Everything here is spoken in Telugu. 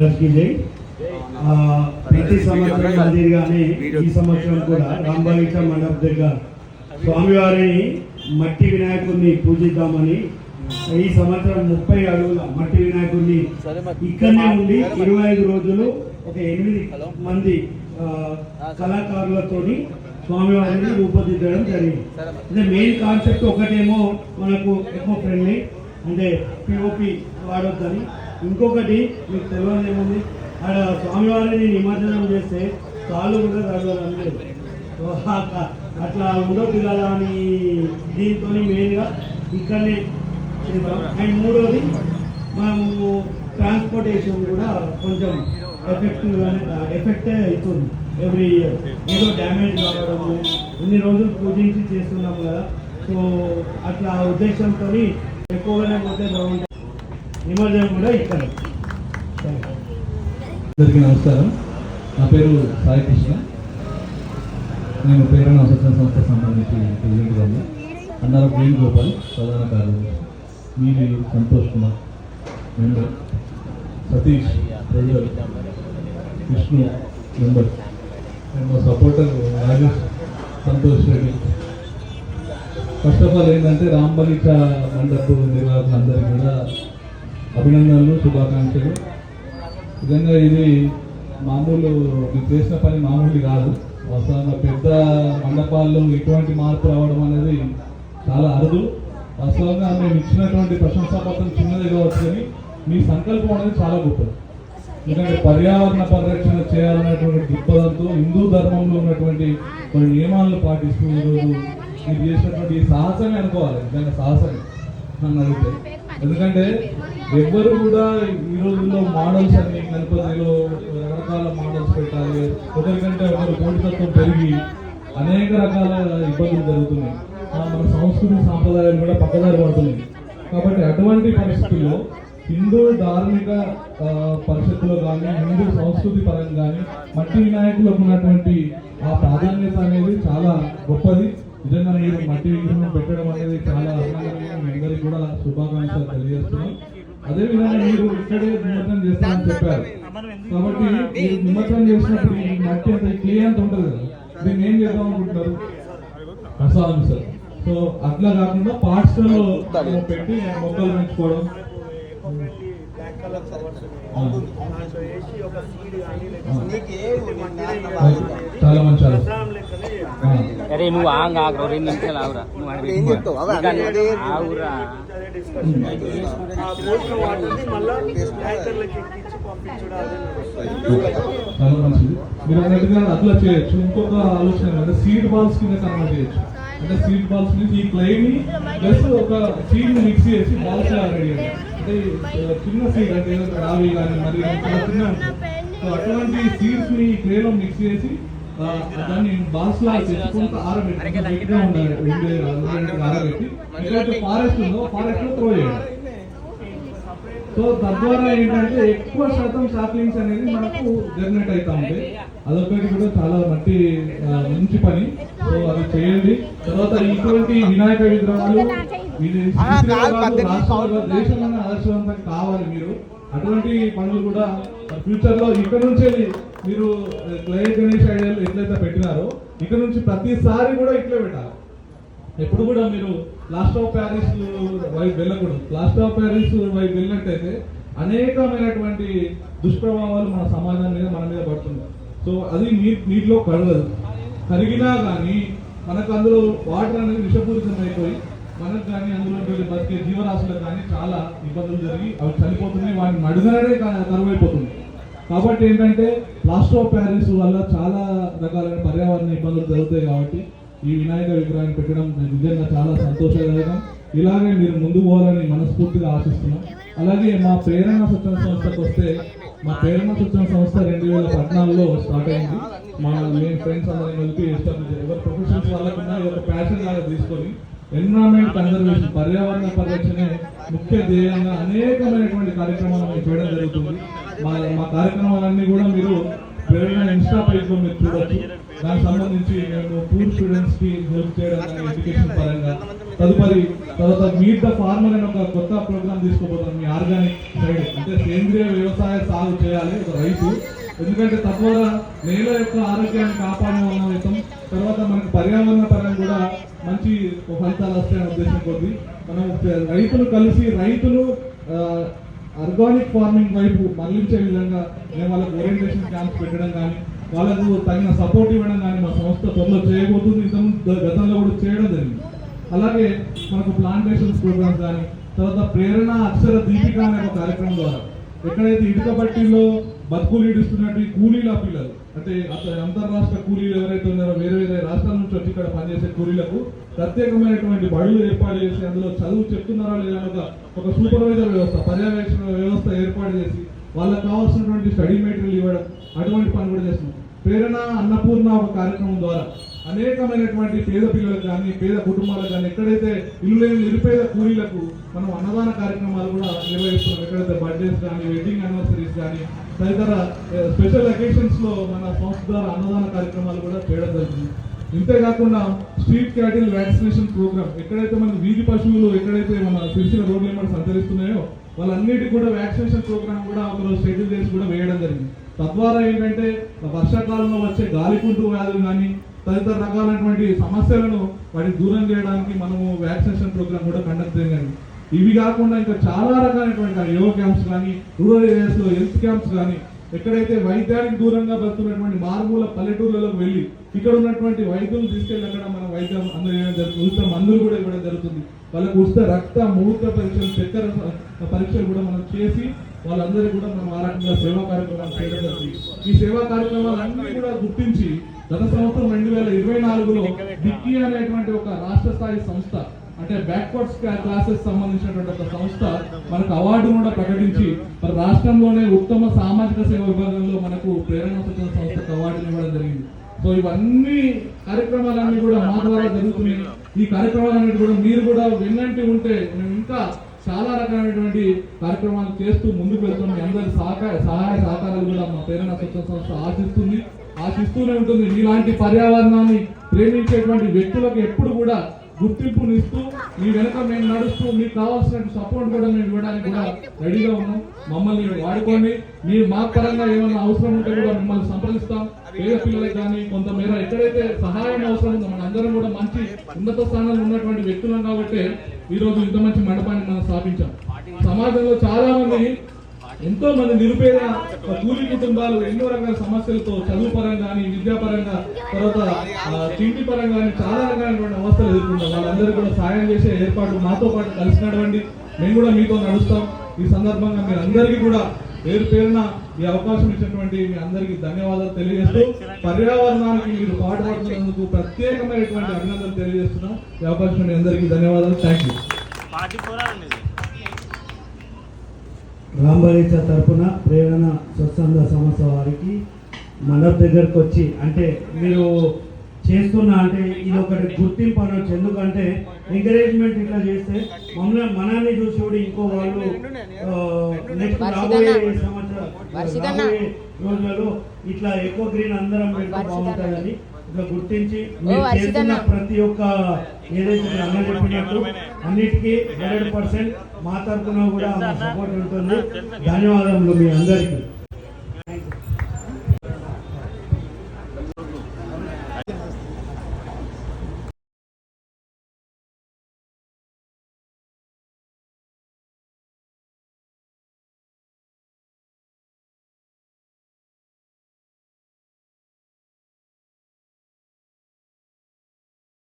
ప్రతి సంవత్సరం మాదిరిగానే ఈ సంవత్సరం కూడా రాంబాలిక మండపం దగ్గర స్వామివారిని మట్టి వినాయకుడిని పూజిద్దామని ఈ సంవత్సరం ముప్పై అడుగుల మట్టి వినాయకుడిని ఇక్కడనే ఉండి ఇరవై ఐదు రోజులు ఒక ఎనిమిది మంది కళాకారులతోని స్వామివారిని రూపొందించడం జరిగింది. అంటే మెయిన్ కాన్సెప్ట్ ఒకటేమో మనకు ఎక్కువ ఫ్రెండ్లీ అంటే పిఓపి వాడొద్దని ఇంకొకటి మీకు తెలియదు ఏముంది? ఆడ స్వామివారిని నిమజ్జనం చేస్తే కాళ్ళు కూడా తడవడం సో అట్లా ఉండొద్దు కదా అని దీంతో మెయిన్గా ఇక్కడనే చేద్దాం. అండ్ మూడోది మనము ట్రాన్స్పోర్టేషన్ కూడా కొంచెం ఎఫెక్టివ్గానే ఎఫెక్టే అవుతుంది ఎవ్రీ ఇయర్. ఏదో డ్యామేజ్ కావడము ఇన్ని రోజులు పూజించి చేస్తున్నాం కదా. సో అట్లా ఉద్దేశంతో ఎక్కువగానే పోతే బాగుంటుంది. నిమజ్జనం కూడా ఇక్కడ అందరికీ నమస్కారం. నా పేరు సాయి కృష్ణ. నేను ప్రేరణ స్వచ్ఛంద సంస్థ సంబంధించి ప్రెసిడెంట్ గారు అన్నారు వేణుగోపాల్ ప్రధాన కార్యదర్శి. మీరు సంతోష్ కుమార్ మెంబర్. సతీష్ ప్రజలు విష్ణు మెంబర్. అండ్ మా supporter Rajesh Santosh Reddy. First of all ఏంటంటే రాంబలిక మండపు నిర్వాహకులు అందరికీ కూడా అభినందనలు శుభాకాంక్షలు. నిజంగా ఇది మామూలు మీరు చేసిన పని మామూలు కాదు. వాస్తవంగా పెద్ద మండపాల్లో ఇటువంటి మార్పు రావడం అనేది చాలా అరుదు. వాస్తవంగా మేము ఇచ్చినటువంటి ప్రశంసాపత్రం చిన్నది కావచ్చు కానీ మీ సంకల్పం అనేది చాలా గొప్పది. ఎందుకంటే పర్యావరణ పరిరక్షణ చేయాలనేటువంటి దృక్పథంతో హిందూ ధర్మంలో ఉన్నటువంటి కొన్ని నియమాలను పాటిస్తూ ఈరోజు మీరు చేసినటువంటి సాహసమే అనుకోవాలి. నిజంగా సాహసమే. నన్ను అడిగితే ఎందుకంటే ఎవ్వరు కూడా ఈ రోజుల్లో మోడల్స్ అన్ని గణపతిలో రకరకాల మోడల్స్ పెట్టాలి. ఒకరికంటే ఒకరు పోటీతత్వం పెరిగి అనేక రకాల ఇబ్బందులు జరుగుతున్నాయి. ఆ, మన సంస్కృతి సాంప్రదాయాలు కూడా పక్కదారి పడుతున్నాయి. కాబట్టి అటువంటి పరిస్థితుల్లో హిందూ ధార్మిక పరిస్థితుల్లో పరిషత్తులో కానీ హిందూ సంస్కృతి పరంగా కానీ మట్టి వినాయకులకు ఉన్నటువంటి ఆ ప్రాధాన్యత అనేది చాలా గొప్పది. నిజంగా మీరు మట్టి విగ్రహం పెట్టడం అనేది చాలా అందరికీ కూడా శుభాకాంక్షలు తెలియజేస్తున్నాం. అదేవిధంగా మీరు ఇక్కడే నిమజ్జనం చేస్తామని చెప్పారు. కాబట్టి మీరు నిమజ్జనం చేసినప్పుడు ఈ మట్టి అంత క్లే అంత ఉంటుంది కదా. దీన్ని ఏం చేద్దాం అనుకుంటున్నారు? ప్రసాదం సార్. సో అట్లా కాకుండా పార్ట్స్లో పెట్టి మొక్కలు పెంచుకోవడం. చాలా మంచి. అరే నువ్వు ఆంగ ఆగు రెండు నిమిషాలు ఆగురా. ఆగురా మీరు అన్నట్టుగా అట్లా చేయొచ్చు ఇంకొక ఆలోచన సీడ్ బాల్స్ కింద కన్వర్ట్ చేయొచ్చు అంటే సీడ్ బాల్స్ నుంచి ఈ క్లై ని ప్లస్ ఒక సీడ్ని మిక్స్ చేసి బాల్స్ లా రెడీ అంటే చిన్న సీడ్ అంటే ఏదో రావి కానీ మరి చిన్న ఉంటుంది. సో అటువంటి సీడ్స్ని క్లే లో మిక్స్ చేసి దాన్ని బాల్స్ లా తెచ్చుకుంటూ ఆరబెట్టి గట్టిగా ఉండాలి. ఉండే ఆరబెట్టి ఎక్కడైతే ఫారెస్ట్ ఉందో ఫారెస్ట్లో త్రో చేయాలి సో తద్వారా ఏంటంటే ఎక్కువ శాతం సాప్లింగ్స్ అనేది మనకు జనరేట్ అవుతా ఉంటాయి. అదొకటి కూడా చాలా మంచి మంచి పని. సో అది చేయండి. తర్వాత ఇటువంటి వినాయక విగ్రహాలు ఆదర్శవంతం కావాలి మీరు. అటువంటి పనులు కూడా ఫ్యూచర్లో ఇక్కడ నుంచే మీరు క్లై గణేష్ ఐడియాలు ఎట్లయితే పెట్టినారో ఇక్కడ నుంచి ప్రతిసారి కూడా ఇట్లే పెట్టాలి. ఎప్పుడు కూడా మీరు ప్లాస్టర్ ఆఫ్ ప్యారిస్ వైపు వెళ్ళకూడదు. ప్లాస్టర్ ఆఫ్ ప్యారిస్ వైపు వెళ్ళినట్టయితే అనేకమైనటువంటి దుష్ప్రభావాలు మన సమాజం మీద మన మీద పడుతుంది సో అది నీ నీటిలో కడగదు కరిగినా కానీ మనకు అందులో వాటర్ అనేది విషపూరితం అయిపోయి మనకు కానీ అందులో ఉండే బతికే జీవరాశులకు కానీ చాలా ఇబ్బందులు జరిగి అవి చనిపోతున్నాయి వాటిని మడుగనే కరువైపోతుంది కాబట్టి ఏంటంటే ప్లాస్టర్ ఆఫ్ ప్యారిస్ వల్ల చాలా రకాలైన పర్యావరణ ఇబ్బందులు జరుగుతాయి కాబట్టి ఈ వినాయక విగ్రహాన్ని పెట్టడం నిజంగా చాలా సంతోషకరంగా ఇలాగే మీరు ముందు పోవాలని మనస్ఫూర్తిగా ఆశిస్తున్నాం. అలాగే మా ప్రేరణ స్వచ్ఛంద సంస్థకు వస్తే మా ప్రేరణ స్వచ్ఛంద సంస్థ రెండు వేల పద్నాలుగులో స్టార్ట్ అయింది. మా మేము ఫ్రెండ్స్ అందరం కలిపి ఎస్టాబ్లిష్ ఎవరు ప్రొఫెషన్స్ వాళ్ళకున్నా ఒక ప్యాషన్ లాగా తీసుకొని ఎన్విరాన్మెంట్ కన్జర్వేషన్ పర్యావరణ పరిరక్షణే ముఖ్య ధ్యేయంగా అనేకమైనటువంటి కార్యక్రమాలు మేము చేయడం జరుగుతుంది. మా మా కార్యక్రమాలన్నీ కూడా మీరు ప్రేరణ ఇన్స్టా పేజ్లో మీరు చూడొచ్చు. దానికి సంబంధించి మేము పూర్ స్టూడెంట్స్కి హెల్ప్ చేయడం కానీ ఎడ్యుకేషన్ పరంగా తదుపరి తర్వాత మీట్ ద ఫార్మర్ అనే ఒక కొత్త ప్రోగ్రామ్ తీసుకోబోతాం మీ ఆర్గానిక్ సైడ్. అంటే సేంద్రియ వ్యవసాయ సాగు చేయాలి ఒక రైతు. ఎందుకంటే తద్వారా నేల యొక్క ఆరోగ్యాన్ని కాపాడడం హితం తర్వాత మనకి పర్యావరణ పరంగా కూడా మంచి ఫలితాలు వస్తాయనే ఉద్దేశం కొద్ది మనం రైతులు కలిసి రైతులు ఆర్గానిక్ ఫార్మింగ్ వైపు మళ్ళించే విధంగా మేము వాళ్ళకు ఓరియంటేషన్ క్యాంప్స్ పెట్టడం కానీ వాళ్ళకు తగిన సపోర్ట్ ఇవ్వడం కానీ మా సంస్థ త్వరలో చేయబోతుంది. గతంలో కూడా చేయడం జరిగింది. అలాగే మనకు ప్లాంటేషన్స్ ప్రోగ్రామ్స్ కానీ తర్వాత ప్రేరణ అక్షర దీపిక అనే ఒక కార్యక్రమం ద్వారా ఎక్కడైతే ఇటుక బట్టీల్లో బతుకులు ఈడుస్తున్నట్టు కూలీల పిల్లలు. అంటే అంతర్రాష్ట్ర కూలీలు ఎవరైతే ఉన్నారో వేరే వేరే రాష్ట్రాల నుంచి వచ్చి ఇక్కడ పనిచేసే కూలీలకు ప్రత్యేకమైనటువంటి బడులు ఏర్పాటు చేసి అందులో చదువు చెప్తున్నారా లేదా ఒక ఒక సూపర్వైజర్ వ్యవస్థ పర్యవేక్షణ వ్యవస్థ ఏర్పాటు చేసి వాళ్ళకి కావాల్సినటువంటి స్టడీ మెటీరియల్ ఇవ్వడం అటువంటి పని కూడా చేస్తున్నాం. ప్రేరణ అన్నపూర్ణ ఒక కార్యక్రమం ద్వారా అనేకమైనటువంటి పేద పిల్లలకు కానీ పేద కుటుంబాలకు కానీ ఎక్కడైతే ఇల్లు లేని నిరుపేద కూలీలకు మనం అన్నదాన కార్యక్రమాలు కూడా నిర్వహిస్తున్నాం. ఎక్కడైతే బర్త్డేస్ కానీ వెడ్డింగ్ యానివర్సరీస్ కానీ తదితర స్పెషల్ అకేషన్స్లో మన సంస్థ ద్వారా అన్నదాన కార్యక్రమాలు కూడా చేయడం జరుగుతుంది ఇంతేకాకుండా స్ట్రీట్ క్యాటిల్ వ్యాక్సినేషన్ ప్రోగ్రామ్ ఎక్కడైతే మన వీధి పశువులు ఎక్కడైతే మన సిరిసిన రోడ్లు ఏమైనా సంచరిస్తున్నాయో వాళ్ళన్నిటి కూడా వ్యాక్సినేషన్ ప్రోగ్రామ్ కూడా ఒకరు షెడ్యూల్ చేసి కూడా వేయడం జరిగింది. తద్వారా ఏంటంటే వర్షాకాలంలో వచ్చే గాలికుంటు వ్యాధులు కానీ తదితర రకాలైనటువంటి సమస్యలను వాటిని దూరం చేయడానికి మనము వ్యాక్సినేషన్ ప్రోగ్రామ్ కూడా కండక్ట్ చేయాలి ఇవి కాకుండా ఇంకా చాలా రకాలైనటువంటి యోగ క్యాంప్స్ కానీ రూరల్ ఏరియాస్లో హెల్త్ క్యాంప్స్ కానీ ఎక్కడైతే వైద్యానికి దూరంగా బతుకున్నటువంటి మారుమూల పల్లెటూర్లలోకి వెళ్ళి ఇక్కడ ఉన్నటువంటి వైద్యులు తీసుకెళ్ళి అక్కడ మన వైద్యం అందజేయడం జరుగుతుంది ఉచిత మందులు కూడా ఇవ్వడం జరుగుతుంది. వాళ్ళకు ఉచిత రక్త మూత్ర పరీక్షలు చక్కెర పరీక్షలు కూడా మనం చేసి వాళ్ళందరూ కూడా మనం ఆ రకంగా సేవా కార్యక్రమాలు చేయడం జరిగింది. ఈ సేవా కార్యక్రమాలన్నీ కూడా గుర్తించి గత సంవత్సరం రెండు వేల ఇరవై నాలుగులో డిక్కీ అనేటువంటి ఒక రాష్ట్ర స్థాయి సంస్థ అంటే బ్యాక్వర్డ్స్ క్లాసెస్ సంబంధించినటువంటి ఒక సంస్థ మనకు అవార్డు కూడా ప్రకటించి మరి రాష్ట్రంలోనే ఉత్తమ సామాజిక సేవ విభాగంలో మనకు ప్రేరణ సూచన సంస్థకు అవార్డుని ఇవ్వడం జరిగింది. సో ఇవన్నీ కార్యక్రమాలన్నీ కూడా మా ద్వారా జరుగుతున్నాయి. ఈ కార్యక్రమాలన్నీ కూడా మీరు కూడా విన్నంటి ఉంటే మేము ఇంకా చాలా రకాలైనటువంటి కార్యక్రమాలు చేస్తూ ముందుకు వెళ్తున్నాం మీ అందరి సహకార సహాయ సహకారాలు కూడా మా ప్రేరణ సూచన సంస్థ ఆశిస్తుంది. ఆశిస్తూనే ఉంటుంది. ఇలాంటి పర్యావరణాన్ని ప్రేమించేటువంటి వ్యక్తులకు ఎప్పుడు కూడా గుర్తింపునిస్తూ మీ వెనక మేము నడుస్తూ మీకు కావాల్సిన సపోర్ట్ కూడా మేము ఇవ్వడానికి కూడా రెడీగా ఉన్నాం. మమ్మల్ని వాడుకోండి. మీరు మా పరంగా ఏమైనా అవసరం ఉంటే కూడా మిమ్మల్ని సంప్రదిస్తాం. పేద పిల్లలకు కానీ కొంతమేర ఎక్కడైతే సహాయం అవసరం ఉందో మన అందరం కూడా మంచి ఉన్నత స్థానంలో ఉన్నటువంటి వ్యక్తులం కాబట్టి ఈ రోజు ఇంత మంచి మండపాన్ని మనం స్థాపించాం. సమాజంలో చాలా మంది ఎంతో మంది నిరుపేద కూలి కుటుంబాలు ఎన్నో రకాల సమస్యలతో చదువు పరంగా కానీ విద్యాపరంగా తర్వాత తిండి పరంగా కానీ చాలా రకాలైనటువంటి అవస్థలు ఎదుర్కొంటారు వాళ్ళందరూ కూడా సాయం చేసే ఏర్పాటు మాతో పాటు కలిసి నడవండి. మేము కూడా మీతో నడుస్తాం. ఈ సందర్భంగా మీ అందరికీ కూడా పేరు పేరున ఈ అవకాశం ఇచ్చినటువంటి మీ అందరికీ ధన్యవాదాలు తెలియజేస్తూ పర్యావరణానికి మీరు పాటుపడుతున్నందుకు ప్రత్యేకమైనటువంటి అభినందనలు తెలియజేస్తున్నాం. ఈ అవకాశం అందరికీ ధన్యవాదాలు. థ్యాంక్ యూ రాంబరీచ తరపున ప్రేరణ స్వచ్ఛంద సంస్థ వారికి మండప దగ్గరకు వచ్చి అంటే మీరు చేస్తున్న అంటే ఇది ఒకటి గుర్తింపు అనొచ్చు ఎందుకంటే ఎంకరేజ్మెంట్ ఇట్లా చేస్తే మమ్మల్ని మనల్ని చూసి కూడా ఇంకో వాళ్ళు నెక్స్ట్ రాబోయే సంవత్సరం. రాబోయే రోజులలో ఇట్లా ఎక్కువ గ్రీన్ అందరం పెడితే. బాగుంటుందని గుర్తించి. చేస్తున్న ప్రతి ఒక్క ఏదైతే అన్న చెప్పినట్టు అన్నిటికీ హండ్రెడ్ పర్సెంట్ మా తరఫున కూడా సపోర్ట్ ఉంటుంది ధన్యవాదములు మీ అందరికీ